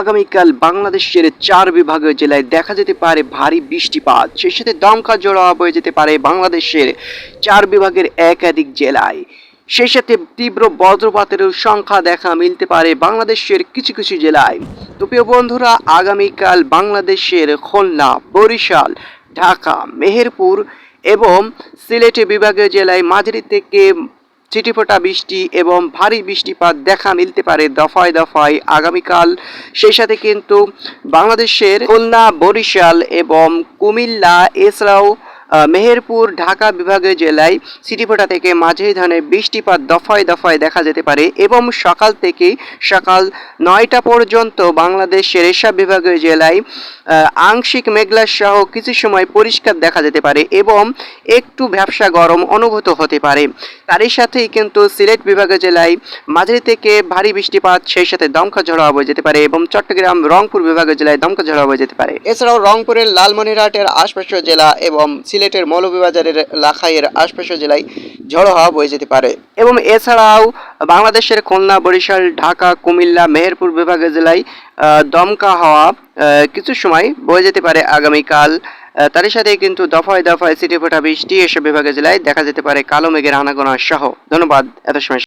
আগামীকাল বাংলাদেশের চার বিভাগীয় জেলায় দেখা যেতে পারে ভারী বৃষ্টিপাত। সেই সাথে দমকা জড়া বয়ে যেতে পারে বাংলাদেশের চার বিভাগের একাধিক জেলায়। সেই সাথে তীব্র বজ্রপাতেরও সংখ্যা দেখা মিলতে পারে বাংলাদেশের কিছু কিছু জেলায়। তো প্রিয় বন্ধুরা, আগামীকাল বাংলাদেশের খুলনা, বরিশাল, ঢাকা, মেহেরপুর এবং সিলেট বিভাগীয় জেলায় মাঝারি থেকে চিটিফোঁটা বৃষ্টি এবং ভারী বৃষ্টিপাত দেখা মিলতে পারে দফায় দফায় আগামীকাল। সেই সাথে কিন্তু বাংলাদেশের খুলনা, বরিশাল এবং কুমিল্লা, এছাড়াও মেহেরপুর, ঢাকা বিভাগীয় জেলায় সিটিফোঁটা থেকে মাঝারি ধরনের বৃষ্টিপাত দফায় দফায় দেখা যেতে পারে এবং সকাল থেকে সকাল নয়টা পর্যন্ত বাংলাদেশের এসব বিভাগীয় জেলায় আংশিক মেঘলা সহ কিছু সময় পরিষ্কার দেখা যেতে পারে এবং একটু ব্যবসা গরম অনুভূত হতে পারে। তারই সাথেই কিন্তু সিলেট বিভাগীয় জেলায় মাঝারি থেকে ভারী বৃষ্টিপাত, সেই সাথে দমকা ঝড় হয়ে যেতে পারে এবং চট্টগ্রাম, রংপুর বিভাগীয় জেলায় দমকা ঝড় হয়ে যেতে পারে। এছাড়াও রংপুরের লালমনিরহাটের আশপাশের জেলা এবং সিলেটের মৌলভীবাজারের লাখাইয়ের আশপাশের জেলায় ঝড়ো হাওয়া বয়ে যেতে পারে। এবং এছাড়াও বাংলাদেশের খুলনা, বরিশাল, ঢাকা, কুমিল্লা, মেহেরপুর বিভাগের জেলায় দমকা হাওয়া কিছু সময় বয়ে যেতে পারে আগামীকাল। তার সাথে কিন্তু দফায় দফায় সিটি ফোটা বৃষ্টি এসব বিভাগের জেলায় দেখা যেতে পারে কালো মেঘের আনাগোনা সহ। ধন্যবাদ, এত সময়